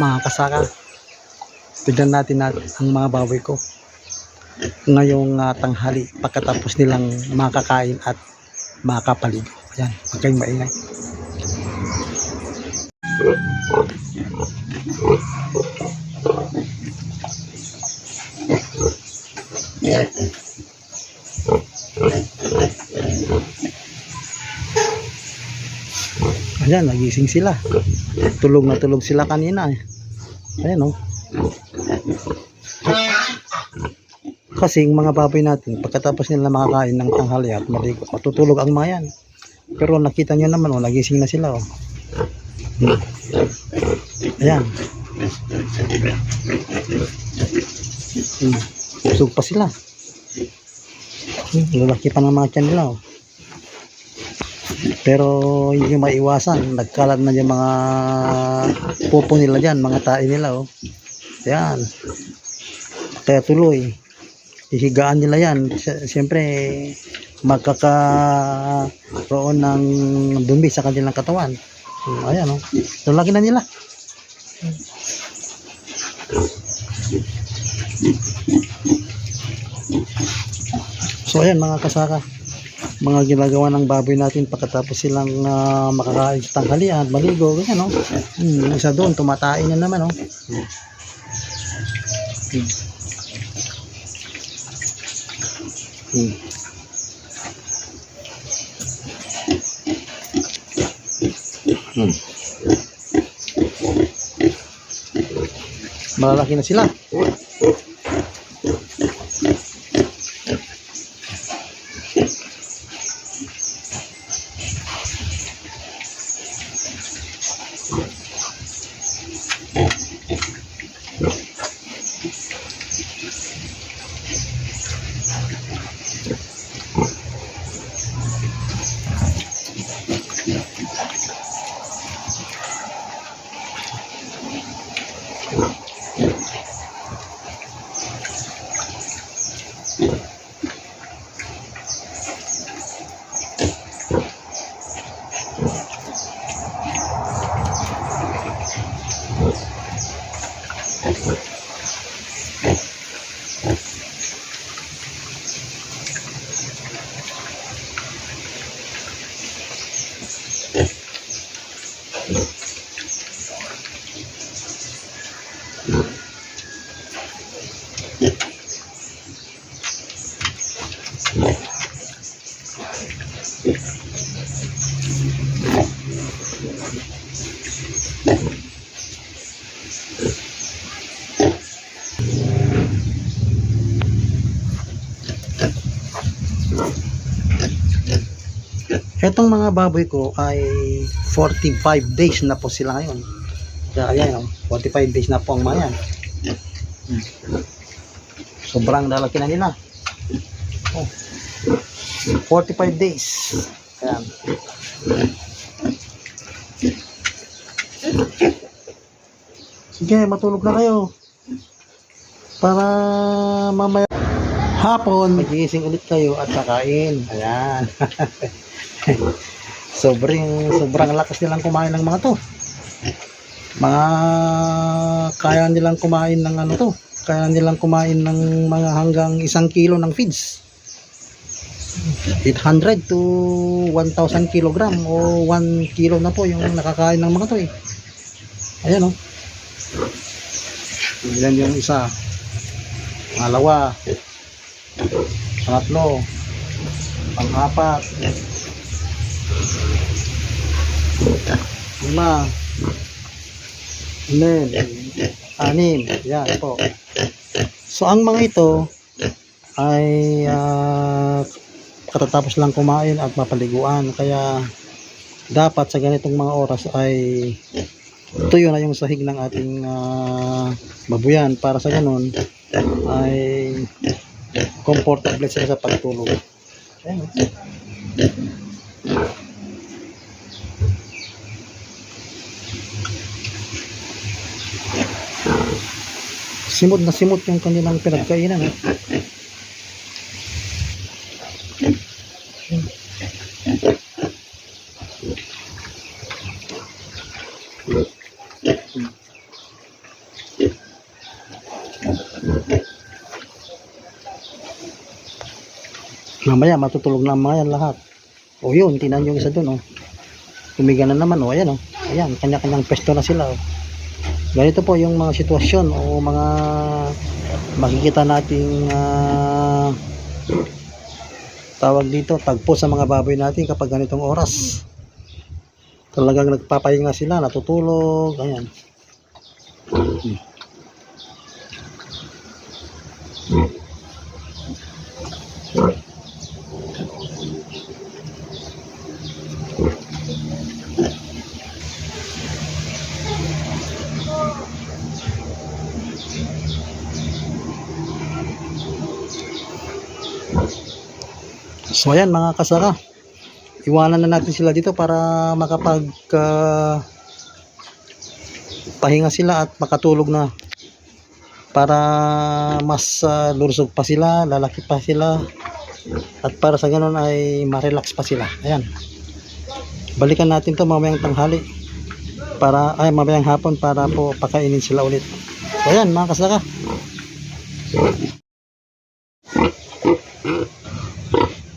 Mga kasaka, tignan natin natin ang mga baboy ko ngayong ah, tanghali pagkatapos nilang makakain at makapaligo. Ayan, huwag kayong maingay. Ayan, nagising sila. Tulog na tulog sila kanina. eh. Ayan oh. Kasi yung mga baboy natin, pagkatapos nila makakain ng tanghali at maligo, matutulog ang mga yan. Pero nakita nyo naman, oh, nagising na sila. Oh. Ayan. Hmm. Busog pa sila. Hmm, lalaki pa ng mga tiyan nila. Oh. Pero hindi maiwasan, nagkalat na yung mga pupo nila dyan, mga tae nila. Oh. Ayan. Kaya tuloy, ihigaan nila yan. Si- Siyempre, magkakaroon ng dumi sa kanilang katawan. Ayan, oh. Lalaki na nila. So, ayan mga kasaka. Mga ginagawa ng baboy natin pagkatapos silang ah, makakain sa tanghalian, maligo, ganyan, no? Hmm, isa doon, tumatain na naman, no? Hmm. Hmm. Hmm. Malalaki na sila. Yeah. Etong mga baboy ko ay 45 days na po sila ngayon. Kaya ayan, oh, 45 days na po ang mga yan. Hmm. Sobrang lalaki na nila. Oh. 45 days. Ayan. Sige, matulog na kayo. Para mamaya hapon, magising ulit kayo at kakain. Ayan. sobrang sobrang lakas nilang kumain ng mga to. Mga kaya nilang kumain ng ano to. Kaya nilang kumain ng mga hanggang isang kilo ng feeds. 800 to 1,000 kilogram o 1 kilo na po yung nakakain ng mga to eh. Ayan oh. Yan yung isa. Pangalawa. Pangatlo. Pang-apat. Lima. Anim. Anim. Yan po. So, ang mga ito ay ah, katatapos lang kumain at mapaliguan. Kaya, dapat sa ganitong mga oras ay tuyo na yung sahig ng ating ah, babuyan para sa ganun ay comfortable sila sa pagtulog. Ayan. Simot na simot yung kanilang pinagkainan. Eh. Mamaya matutulog na mga yan lahat. O yun, tinan yung isa dun. Oh. Tumiga na naman. O ayan. Oh. Ayan, kanya-kanyang pesto na sila. Oh. Ganito po yung mga sitwasyon o mga makikita nating ah, tawag dito, tagpo sa mga baboy natin kapag ganitong oras. Talagang nagpapahinga sila, natutulog, ayan. So ayan mga kasara. Iwanan na natin sila dito para makapag ah, pahinga sila at makatulog na. Para mas ah, lursog pa sila, lalaki pa sila. At para sa ganun ay ma-relax pa sila. Ayan. Balikan natin to mamayang tanghali. Para ay mamayang hapon para po pakainin sila ulit. So ayan mga kasara.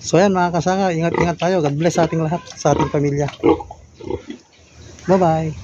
So ayan mga kasanga, ingat-ingat tayo. God bless sa ating lahat, sa ating pamilya. Bye-bye.